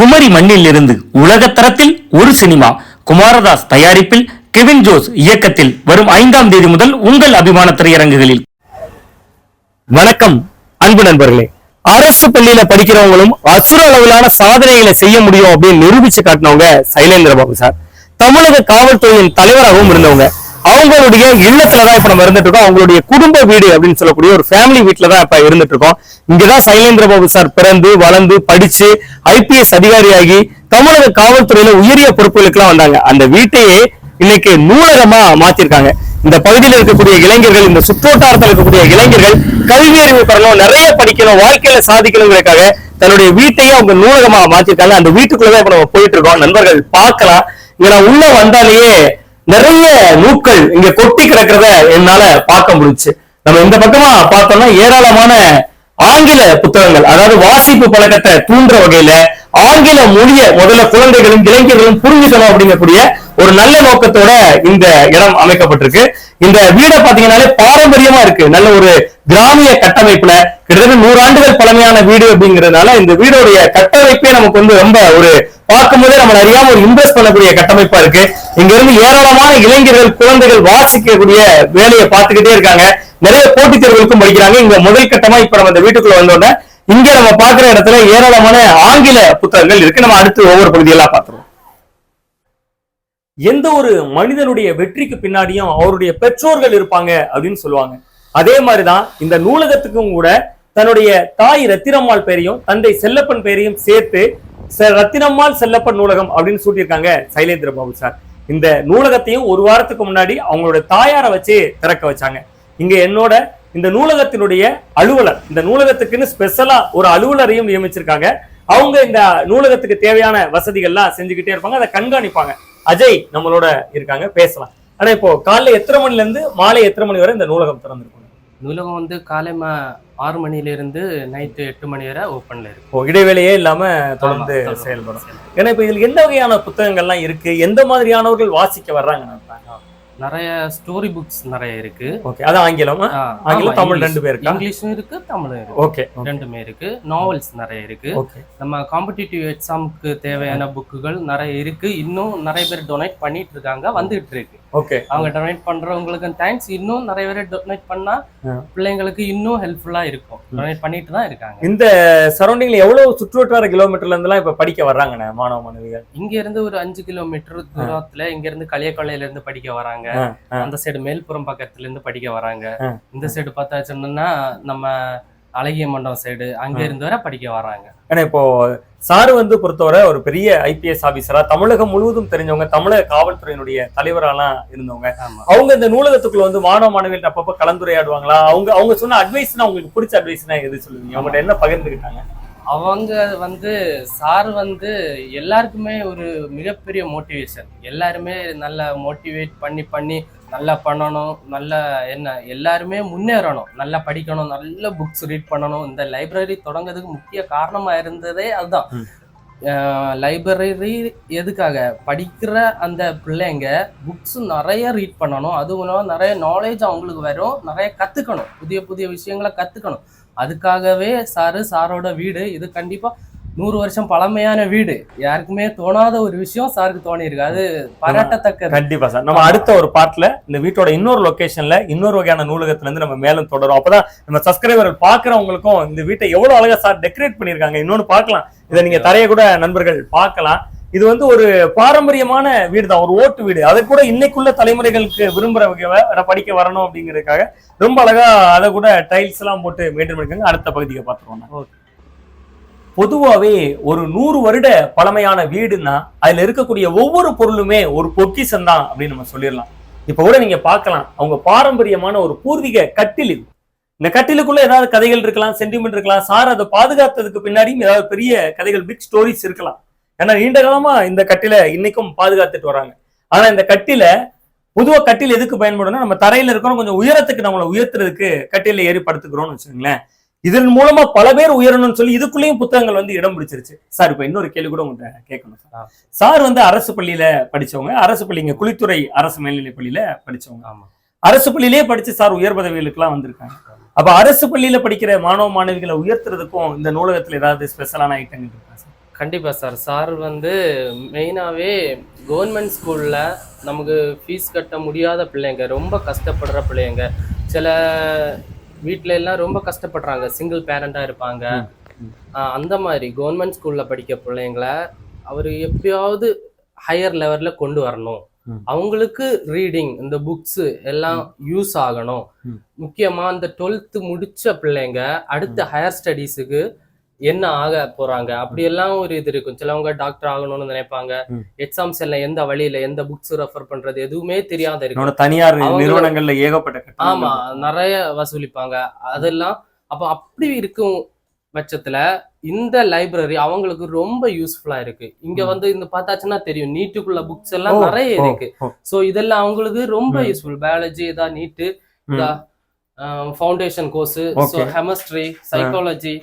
குமரி மண்ணில் இருந்து உலகத்தரத்தில் ஒரு சினிமா குமாரதாஸ் தயாரிப்பில் கெவின் ஜோஸ் இயக்கத்தில் வரும் ஐந்தாம் தேதி முதல் உங்கள் அபிமான திரையரங்குகளில். வணக்கம் அன்பு நண்பர்களே. அரசு பள்ளியில படிக்கிறவங்களும் அசுர அளவிலான சாதனைகளை செய்ய முடியும் அப்படின்னு நிரூபிச்சு காட்டினவங்க சைலேந்திர பாபு சார். தமிழக காவல்துறையின் தலைவராகவும் இருந்தவங்க. அவங்களுடைய இல்லத்துலதான் இப்ப நம்ம இருந்துட்டு இருக்கோம் அவங்களுடைய குடும்ப வீடு அப்படின்னு சொல்லக்கூடிய ஒரு ஃபேமிலி வீட்ல தான் இப்ப இருந்துட்டு இருக்கோம் இங்கதான் சைலேந்திர பாபு சார் பிறந்து வளர்ந்து படிச்சு ஐபிஎஸ் அதிகாரியாகி தமிழக காவல்துறையில உயரிய பொறுப்புகளுக்கெல்லாம் வந்தாங்க. அந்த வீட்டையே இன்னைக்கு நூலகமா மாத்திருக்காங்க. இந்த பகுதியில் இருக்கக்கூடிய இளைஞர்கள் இந்த சுற்றுவட்டாரத்தில் இருக்கக்கூடிய இளைஞர்கள் கல்வி அறிவு பெறணும் நிறைய படிக்கணும் வாழ்க்கையில சாதிக்கணுங்கிறதுக்காக தன்னுடைய வீட்டையே அவங்க நூலகமா மாத்திருக்காங்க. அந்த வீட்டுக்குள்ளதான் இப்ப நம்ம போயிட்டு இருக்கோம் நண்பர்கள் பார்க்கலாம். இங்க நான் உள்ள வந்தாலேயே நிறைய நூக்கள் இங்க கொட்டி கிடக்கிறத என்னால பார்க்க முடிஞ்சுச்சு நம்ம இந்த பக்கமா பார்த்தோம்னா ஏராளமான ஆங்கில புத்தகங்கள் அதாவது வாசிப்பு பழக்கத்தை தூண்டுற வகையில ஆங்கில மொழிய முதல்ல குழந்தைகளும் இளைஞர்களும் புரிஞ்சுக்கணும் அப்படிங்கக்கூடிய ஒரு நல்ல நோக்கத்தோட இந்த இடம் அமைக்கப்பட்டிருக்கு. இந்த வீடை பாத்தீங்கன்னாலே பாரம்பரியமா இருக்கு. நல்ல ஒரு கிராமிய கட்டமைப்புல கிட்டத்தட்ட நூறாண்டுகள் பழமையான வீடு அப்படிங்கிறதுனால இந்த வீடோடைய கட்டமைப்பே நமக்கு வந்து ரொம்ப ஒரு பார்க்கும்போதே நம்ம அறியாம ஒரு இன்வெஸ்ட் பண்ணக்கூடிய கட்டமைப்பா இருக்கு. இங்க இருந்து ஏராளமான இளைஞர்கள் குழந்தைகள் வாசிக்கக்கூடிய வேலையை பார்த்துக்கிட்டே இருக்காங்க. நிறைய போட்டித் தேர்வுகளுக்கும் படிக்கிறாங்க. இங்க முதல் கட்டமா இப்ப நம்ம இந்த வீட்டுக்குள்ள வந்தோடனே இங்க நம்ம பாக்குற இடத்துல ஏராளமான ஆங்கில புத்தகங்கள் இருக்கு. நம்ம அடுத்து ஒவ்வொரு பகுதியெல்லாம் பார்த்துருவோம். எந்த ஒரு மனிதனுடைய வெற்றிக்கு பின்னாடியும் அவருடைய பெற்றோர்கள் இருப்பாங்க அப்படின்னு சொல்லுவாங்க. அதே மாதிரிதான் இந்த நூலகத்துக்கும் கூட தன்னுடைய தாய் ரத்திரம்மாள் பெயரையும் தந்தை செல்லப்பன் பெயரையும் சேர்த்து ரத்தினம்மாள் செல்லப்பன் நூலகம் அப்படின்னு சூட்டியிருக்காங்க சைலேந்திர பாபு சார். இந்த நூலகத்தையும் ஒரு வாரத்துக்கு முன்னாடி அவங்களோட தாயாரை வச்சு திறக்க வச்சாங்க. இங்க என்னோட இந்த நூலகத்தினுடைய அலுவலர் இந்த நூலகத்துக்குன்னு ஸ்பெஷலா ஒரு அலுவலரையும் நியமிச்சிருக்காங்க. அவங்க இந்த நூலகத்துக்கு தேவையான வசதிகள்லாம் செஞ்சுக்கிட்டே இருப்பாங்க அதை கண்காணிப்பாங்க. அஜய் நம்மளோட இருக்காங்க பேசலாம். ஆனா இப்போ காலைல எத்தனை மணில இருந்து மாலை எத்தனை மணி வரை இந்த நூலகம் திறந்திருக்கும்? நூலகம் வந்து காலை ஆறு மணிலேருந்து நைட்டு எட்டு மணி வரை ஓப்பனில் இருக்கு. இப்போ இடைவேளையே இல்லாம தொடர்ந்து செயல்படும். ஏன்னா இப்ப இதுல எந்த வகையான புத்தகங்கள்லாம் இருக்கு? எந்த மாதிரியானவர்கள் வாசிக்க வர்றாங்க நிறைய ஸ்டோரி புக்ஸ் நிறைய இருக்கு. ஓகே அது ஆங்கிலம் ஆங்கிலம் தமிழ். ரெண்டு பேர் இங்கிலீஷும் இருக்கு தமிழும் இருக்கு. ஓகே ரெண்டுமே இருக்கு. நாவல்ஸ் நிறைய இருக்கு. நம்ம காம்படிட்டிவ் எக்ஸாமுக்கு தேவையான புக்குகள் நிறைய இருக்கு. இன்னும் நிறைய பேர் டொனேட் பண்ணிட்டு இருக்காங்க வந்துகிட்டு இருக்கு. ஓகே அவங்க டொனேட் பண்றவங்களுக்கு தேங்க்ஸ் இன்னும் நிறைய பேர் டொனேட் பண்ணா. பிள்ளைங்களுக்கு இன்னும் ஹெல்ப்ஃபுல்லா இருக்கும். டொனேட் பண்ணிட்டு தான் இருக்காங்க. இந்த சரௌண்டிங்ல எவ்வளவு சுற்றுவட்டார கிலோமீட்டர்ல இருந்தெல்லாம் இப்ப படிக்க வர்றாங்கண்ணே மாணவ மாணவிகள்? இங்க இருந்து ஒரு அஞ்சு கிலோமீட்டர் தூரத்துல இங்க இருந்து களியக்கொள்ளையில இருந்து படிக்க வராங்க. அந்த சைடு மேல்புறம் பக்கத்துல இருந்து படிக்க வராங்க. இந்த சைடு பார்த்தா சொன்னா நம்ம அழகிய மண்டபம் சைடு அங்க. இருந்து வர படிக்க வராங்க. ஏன்னா இப்போ சாரு வந்து பொறுத்தவரை ஒரு பெரிய ஐபிஎஸ் ஆபீசரா தமிழகம் முழுவதும் தெரிஞ்சவங்க தமிழக காவல்துறையினுடைய தலைவராலாம் இருந்தவங்க. அவங்க இந்த நூலகத்துக்குள்ள வந்து மாணவ மாணவிகள் அப்பப்ப கலந்துரையாடுவாங்களா? அவங்க அவங்க சொன்ன அட்வைஸ்னா உங்களுக்கு பிடிச்ச அட்வைஸ்னா எது சொல்லுவீங்க? அவங்கள்ட்ட என்ன பகிர்ந்துக்கிட்டாங்க? அவங்க வந்து சார் வந்து எல்லாருக்குமே ஒரு மிகப்பெரிய மோட்டிவேஷன் எல்லாருமே நல்லா மோட்டிவேட் பண்ணி பண்ணி நல்லா பண்ணணும் நல்ல என்ன எல்லாருமே முன்னேறணும். நல்லா படிக்கணும் நல்ல புக்ஸ் ரீட் பண்ணணும். இந்த லைப்ரரி தொடங்குறதுக்கு முக்கிய காரணமா இருந்ததே அதுதான். லைப்ரரி எதுக்காக? படிக்கிற அந்த பிள்ளைங்க புக்ஸ் நிறைய ரீட் பண்ணணும். அதுவும் இல்லாம நிறைய நாலேஜ் அவங்களுக்கு வரும். நிறைய கத்துக்கணும். புதிய புதிய விஷயங்களை கத்துக்கணும். அதுக்காகவே சாரு சாரோட வீடு. இது கண்டிப்பா நூறு வருஷம் பழமையான வீடு. யாருக்குமே தோணாத ஒரு விஷயம் சாருக்கு தோணியிருக்கு. அது பாராட்டத்தக்கது. கண்டிப்பா சார். நம்ம அடுத்த ஒரு பார்ட்ல இந்த வீட்டோட இன்னொரு லொகேஷன்ல இன்னொரு வகையான நூலகத்துல இருந்து நம்ம மேலும் தொடரும் அப்பதான் நம்ம சப்ஸ்கிரைபர் பாக்குறவங்களுக்கும் இந்த வீட்டை எவ்வளவு அழகா சார் டெக்கரேட் பண்ணிருக்காங்க இன்னொன்னு பார்க்கலாம். இதை நீங்க தரைய கூட நண்பர்கள் பார்க்கலாம். இது வந்து ஒரு பாரம்பரியமான வீடு தான் ஒரு ஓட்டு வீடு. அதை கூட இன்னைக்குள்ள தலைமுறைகளுக்கு விரும்புறவங்க படிக்க வரணும் அப்படிங்கிறதுக்காக ரொம்ப அழகா அதை கூட டைல்ஸ் எல்லாம் போட்டு மெயின்டைன் பண்ணிருக்காங்க. அடுத்த பகுதியை பார்த்துருவோம். பொதுவாவே ஒரு நூறு வருட பழமையான வீடுன்னா அதுல இருக்கக்கூடிய ஒவ்வொரு பொருளுமே ஒரு பொக்கிஷம் தான் அப்படின்னு நம்ம சொல்லிடலாம். இப்ப கூட நீங்க பார்க்கலாம். அவங்க பாரம்பரியமான ஒரு பூர்வீக கட்டில். இது இந்த கட்டிலுக்குள்ள ஏதாவது கதைகள் இருக்கலாம் சென்டிமெண்ட் இருக்கலாம் சார் அதை பாதுகாத்ததுக்கு பின்னாடியும் ஏதாவது பெரிய கதைகள் பிக் ஸ்டோரிஸ் இருக்கலாம். ஏன்னா நீண்ட காலமா இந்த கட்டில இன்னைக்கும் பாதுகாத்துட்டு வராங்க. ஆனா இந்த கட்டில பொதுவா கட்டில் எதுக்கு பயன்படும்னா நம்ம தரையில இருக்கிறோம் கொஞ்சம் உயரத்துக்கு நம்மளை உயர்த்துறதுக்கு கட்டில ஏறி படுத்துக்கிறோம்னு வச்சுக்கோங்களேன். இதன் மூலமா பல பேர் உயரணும்னு சொல்லி இதுக்குள்ளேயும் புத்தகங்கள் வந்து இடம் பிடிச்சிருச்சு. சார் இப்ப இன்னொரு கேள்வி கூட உங்கள்கிட்ட கேட்கணும். சார். சார் வந்து அரசு பள்ளியில படிச்சவங்க அரசு பள்ளி இங்க குளித்துறை அரசு மேல்நிலை பள்ளியில படிச்சவங்க. ஆமா. அரசு பள்ளியிலேயே படிச்சு சார் உயர் பதவிகளுக்கெல்லாம் வந்திருக்காங்க. அப்ப அரசு பள்ளியில படிக்கிற மாணவ மாணவிகளை உயர்த்துறதுக்கும் இந்த நூலகத்துல ஏதாவது ஸ்பெஷலான ஐட்டங்கள் இருக்கா சார்? கண்டிப்பா சார். சார் வந்து மெயினாவே கவர்மெண்ட் ஸ்கூல்ல நமக்கு ஃபீஸ் கட்ட முடியாத பிள்ளைங்க ரொம்ப கஷ்டப்படுற பிள்ளைங்க. சில வீட்ல எல்லாம் ரொம்ப கஷ்டப்படுறாங்க. சிங்கிள் பேரண்டா இருப்பாங்க. அந்த மாதிரி கவர்மெண்ட் ஸ்கூல்ல படிக்க பிள்ளைங்கள அவர் எப்பயாவது ஹையர் லெவல்ல கொண்டு வரணும். அவங்களுக்கு ரீடிங் இந்த புக்ஸ் எல்லாம் யூஸ் ஆகணும். முக்கியமா இந்த டுவெல்த் முடிச்ச பிள்ளைங்க அடுத்த ஹையர் ஸ்டடீஸுக்கு என்ன ஆக போறாங்க? அப்படி எல்லாம் ஒரு இது இருக்கும். சிலவங்க டாக்டர் ஆகணும்னு நினைப்பாங்க. எக்ஸாம்ஸ் எல்லாம் எந்த வழியில எந்த புக்ஸ் ரெஃபர் பண்றது எதுவுமே தெரியாத இருக்கும் தனியார் நிறுவனங்கள்ல ஏகப்பட்ட ஆமா நிறைய வசூலிப்பாங்க. அதெல்லாம் அப்ப அப்படி இருக்கும் பட்சத்துல இந்த லைப்ரரி அவங்களுக்கு ரொம்ப யூஸ்ஃபுல்லா இருக்கு. இங்க. வந்து இந்த பார்த்தாச்சுன்னா தெரியும். நீட்டுக்குள்ள புக்ஸ் எல்லாம் நிறைய இருக்கு. சோ இதெல்லாம் அவங்களுக்கு ரொம்ப. யூஸ்ஃபுல் பயாலஜி ஏதா NEET foundation course so. Chemistry psychology.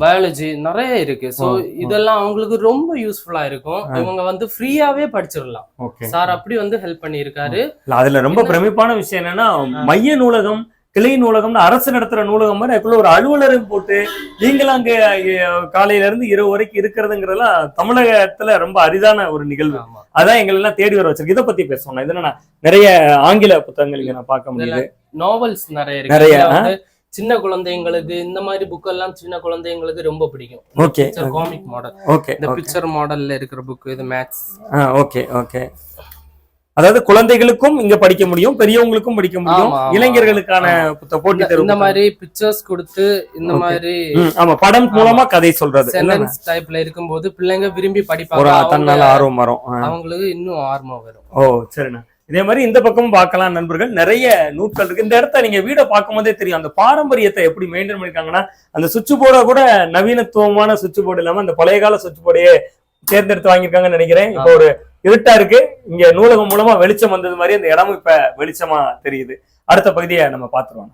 Biology நிறைய இருக்கு. ஸோ. இதெல்லாம் அவங்களுக்கு ரொம்ப யூஸ்ஃபுல்லா இருக்கும். இவங்க வந்து ஃப்ரீயாவே படிச்சிடலாம். சார் அப்படி வந்து ஹெல்ப் பண்ணியிருக்காரு. அதுல ரொம்ப பிரமிப்பான விஷயம் என்னன்னா மைய நூலகம் கிளை நூலகம்னு அரசு நடத்துற நூலகம் மாதிரி அதுக்குள்ள ஒரு அலுவலரும் போட்டு நீங்களும் அங்க காலையில இருந்து இரவு வரைக்கும் இருக்கிறதுங்கிறதெல்லாம் தமிழகத்துல ரொம்ப அரிதான ஒரு நிகழ்வு. அதான் எங்களை எல்லாம் தேடி வர வச்சிருக்கு. இதை பத்தி பேசணும் இது என்னன்னா நிறைய ஆங்கில புத்தகங்கள் இங்க நான் பார்க்க முடியுது. நாவல்ஸ் நிறைய இருக்கு. நிறைய, சின்ன குழந்தைங்களுக்கு இந்த மாதிரி புக் எல்லாம் சின்ன குழந்தைங்களுக்கு ரொம்ப பிடிக்கும். ஓகே காமிக் மாடல் ஓகே இந்த பிக்சர் மாடல்ல இருக்கிற புக் இது மேத்ஸ் ஓகே ஓகே அதாவது குழந்தைகளுக்கும் இங்க படிக்க முடியும் பெரியவங்களுக்கும் படிக்க முடியும். இளைஞர்களுக்கான போட்டித் தேர்வு இந்த. மாதிரி பிக்சர்ஸ் கொடுத்து இந்த. மாதிரி ஆமா படம் மூலமா கதை சொல்றது. டைப்ல இருக்கும்போது பிள்ளைங்க விரும்பி படிப்பாங்க. தன்னால ஆர்வம் வரும். அவங்களுக்கு இன்னும் ஆர்வம் வரும். ஓ சரிண்ணா. இதே மாதிரி இந்த பக்கமும் பார்க்கலாம் நண்பர்கள். நிறைய நூட்கள் இருக்கு. இந்த இடத்த நீங்க வீடை பார்க்கும் போதே தெரியும். அந்த பாரம்பரியத்தை எப்படி மெயின்டைன் பண்ணிருக்காங்கன்னா அந்த சுவிட்ச் போர்டை கூட நவீனத்துவமான சுவிட்ச் போர்டு இல்லாம அந்த பழைய கால சுவிட்ச் போர்டையே தேர்ந்தெடுத்து வாங்கியிருக்காங்கன்னு நினைக்கிறேன். இப்போ ஒரு இருட்டா இருக்கு. இங்க நூலகம் மூலமா வெளிச்சம் வந்தது மாதிரி அந்த இடமும் இப்ப வெளிச்சமா தெரியுது. அடுத்த பகுதியை நம்ம பாத்துருவோம்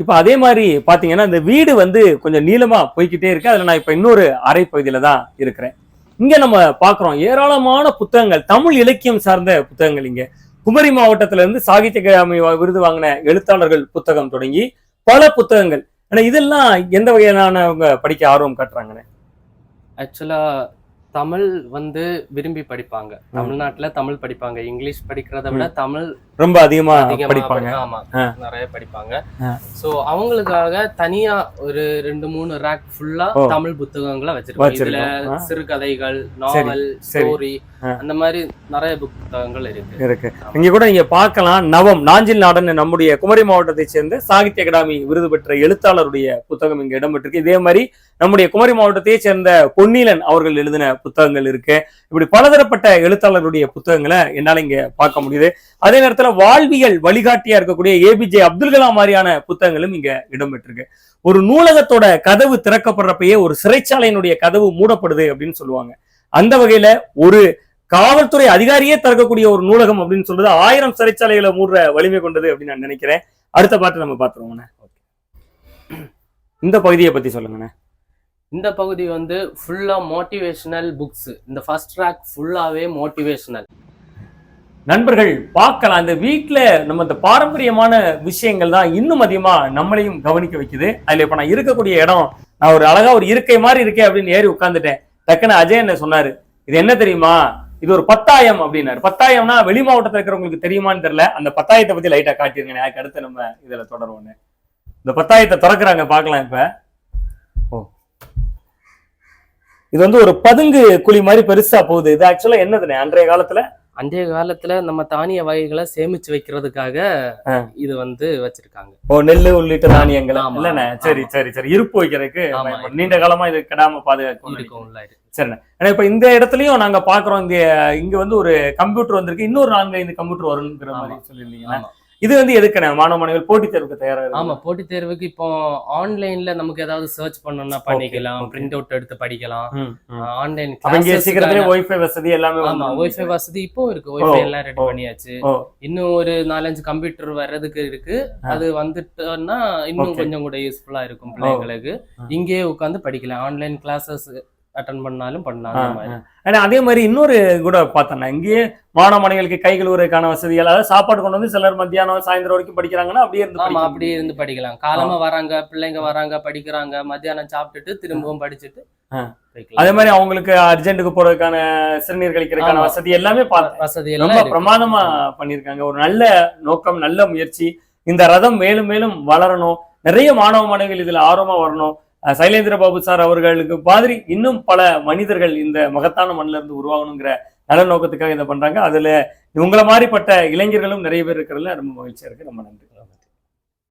இப்ப அதே மாதிரி பாத்தீங்கன்னா இந்த வீடு வந்து கொஞ்சம் நீளமா போய்க்கிட்டே இருக்கு. அதுல நான் இப்ப இன்னொரு அரை பகுதியில தான் இருக்கிறேன். இங்க நம்ம பாக்குறோம் ஏராளமான புத்தகங்கள் தமிழ் இலக்கியம் சார்ந்த புத்தகங்கள் இங்க. குமரி மாவட்டத்துல இருந்து சாகித்ய அகாடமி விருது வாங்கின எழுத்தாளர்கள் புத்தகம் தொடங்கி பல புத்தகங்கள். ஆனா இதெல்லாம் எந்த வகையிலானவங்க படிக்க ஆர்வம் காட்டுறாங்கன்னு ஆக்சுவலா தமிழ் வந்து விரும்பி படிப்பாங்க. தமிழ்நாட்டுல தமிழ் படிப்பாங்க. இங்கிலீஷ் படிக்கிறத விட தமிழ் ரொம்ப அதிகமா படிப்பாங்க படி- ஆமா. நிறைய படிப்பாங்க. சோ அவங்களுக்காக தனியா ஒரு ரெண்டு மூணு ரேக் ஃபுல்லா. தமிழ் புத்தகங்களை வச்சிருக்கோம் இதுல. சிறுகதைகள் நாவல். ஸ்டோரி. அந்த மாதிரி நிறைய புக் புத்தகங்கள் இருக்கு இருக்கு இங்க கூட நீங்க பார்க்கலாம் நவம் நாஞ்சில் நாடன் நம்முடைய குமரி மாவட்டத்தை சேர்ந்த சாகித்ய அகாடமி விருது பெற்ற எழுத்தாளருடைய புத்தகம் இங்க இடம்பெற்றிருக்கு இதே மாதிரி நம்முடைய குமரி மாவட்டத்தையே சேர்ந்த பொன்னீலன் அவர்கள் எழுதின புத்தகங்கள் இருக்கு இப்படி பலதரப்பட்ட எழுத்தாளருடைய புத்தகங்களை என்னால இங்க பார்க்க முடியுது அதே நேரத்துல வாழ்வியல் வழிகாட்டியா இருக்கக்கூடிய ஏபிஜே அப்துல் கலாம் மாதிரியான புத்தகங்களும் இங்க இடம்பெற்றிருக்கு. ஒரு நூலகத்தோட கதவு திறக்கப்படுறப்பயே ஒரு சிறைச்சாலையினுடைய கதவு மூடப்படுது அப்படின்னு சொல்லுவாங்க. அந்த வகையில ஒரு காவல்துறை அதிகாரியே திறக்கக்கூடிய ஒரு நூலகம் அப்படின்னு சொல்றது ஆயிரம் சிறைச்சாலைகளை மூடுற வலிமை கொண்டது அப்படின்னு நான் நினைக்கிறேன். அடுத்த பாட்டு நம்ம பாத்துருவோங்கண்ணே இந்த பகுதியை பத்தி சொல்லுங்கண்ணே. இந்த பகுதி வந்து ஃபுல்லா மோட்டிவேஷனல் புக்ஸ் இந்த ஃபர்ஸ்ட் ட்ராக் ஃபுல்லாவே மோட்டிவேஷனல் நண்பர்கள் பார்க்கலாம். இந்த வீட்டில் நம்ம இந்த பாரம்பரியமான விஷயங்கள் தான் இன்னும் அதிகமாக நம்மளையும் கவனிக்க வைக்குது. அதில் இப்போ நான் இருக்கக்கூடிய இடம் நான் ஒரு அழகாக ஒரு இருக்கை மாதிரி இருக்கேன் அப்படின்னு ஏறி உட்காந்துட்டேன் டக்குன்னு அஜய் என்ன சொன்னார் இது என்ன தெரியுமா? இது ஒரு பத்தாயம் அப்படின்னாரு. பத்தாயம்னா வெளி மாவட்டத்தில் இருக்கிறவங்களுக்கு தெரியுமான்னு தெரியல. அந்த பத்தாயத்தை பத்தி லைட்டா காட்டியிருக்கேன் எனக்கு அடுத்து நம்ம இதுல தொடருவோன்னு. இந்த பத்தாயத்தை திறக்கிறாங்க பார்க்கலாம் இப்ப. ஓ. இது வந்து ஒரு பதுங்கு குழி மாதிரி பெருசா போகுது. இது ஆக்சுவலா என்னதுண்ணே? அன்றைய காலத்துல அன்றைய காலத்துல நம்ம தானிய வகைகளை சேமிச்சு வைக்கிறதுக்காக. இது வந்து வச்சிருக்காங்க. ஓ நெல்லு உள்ளிட்ட தானியங்கள். இல்லண்ணே. சரி சரி சரி. இருப்பு வைக்கிறதுக்கு. நீண்ட காலமா இது கெடாம பாதுகாக்கும் சரிண்ணே. இப்ப இந்த இடத்துலயும் நாங்க பாக்குறோம். இங்க இங்க வந்து ஒரு கம்ப்யூட்டர் வந்திருக்கு. இன்னொரு நான்கு ஐந்து கம்ப்யூட்டர் வருங்கிற மாதிரி ஆமா. இது வந்து எதுக்குண்ணே? மாணவ மாணவிகள் போட்டித் தேர்வுக்கு தயாரா இருக்கு ஆமா போட்டித் தேர்வுக்கு இப்போ ஆன்லைன்ல நமக்கு ஏதாவது சர்ச் பண்ணணும்னா பண்ணிக்கலாம். பிரிண்ட் அவுட் எடுத்து படிக்கலாம். ஆன்லைன் சீக்கிரத்திலே ஒய்ஃபை வசதி எல்லாமே ஆமா ஒய்ஃபை வசதி இப்போ இருக்கு. ஒய்ஃபை எல்லாம் ரெடி. பண்ணியாச்சு. இன்னும் ஒரு நாலஞ்சு கம்ப்யூட்டர் வர்றதுக்கு இருக்கு. அது வந்துட்டோம்னா இன்னும். கொஞ்சம் கூட யூஸ்ஃபுல்லா இருக்கும் பிள்ளைங்களுக்கு. இங்கேயே உட்காந்து படிக்கலாம். ஆன்லைன் கிளாஸஸ் அட்டன் பண்ணாலும் பண்ணலாம். ஆனா அதே மாதிரி இன்னொரு கூட பார்த்தேன். இங்கேயே மாணவ மாணவிகளுக்கு கை கழுவுறதுக்கான வசதிகள் அதாவது சாப்பாடு கொண்டு வந்து சிலர் மத்தியானம் சாயந்தரம் வரைக்கும் படிக்கிறாங்கன்னா அப்படியே இருந்து ஆமா அப்படியே இருந்து படிக்கலாம் காலமா வராங்க பிள்ளைங்க வராங்க படிக்கிறாங்க மத்தியானம் சாப்பிட்டுட்டு திரும்பவும் படிச்சுட்டு. அதே மாதிரி அவங்களுக்கு அர்ஜென்ட்டுக்கு போறதுக்கான சிறுநீர் கழிக்கிறதுக்கான. வசதி எல்லாமே வசதி ரொம்ப. பிரமாதமா பண்ணியிருக்காங்க ஒரு நல்ல நோக்கம் நல்ல முயற்சி இந்த ரதம் மேலும் மேலும் வளரணும் நிறைய மாணவ மாணவிகள் இதுல ஆர்வமா வரணும் சைலேந்திர பாபு சார் அவர்களுக்கு மாதிரி இன்னும் பல மனிதர்கள் இந்த மகத்தான மண்ணிலிருந்து உருவாகணுங்கிற நல்ல நோக்கத்துக்காக இதை பண்றாங்க. அதுல உங்களை மாதிரிப்பட்ட இளைஞர்களும் நிறைய பேர் இருக்கிறதுல ரொம்ப மகிழ்ச்சியா இருக்கு. ரொம்ப நன்றி.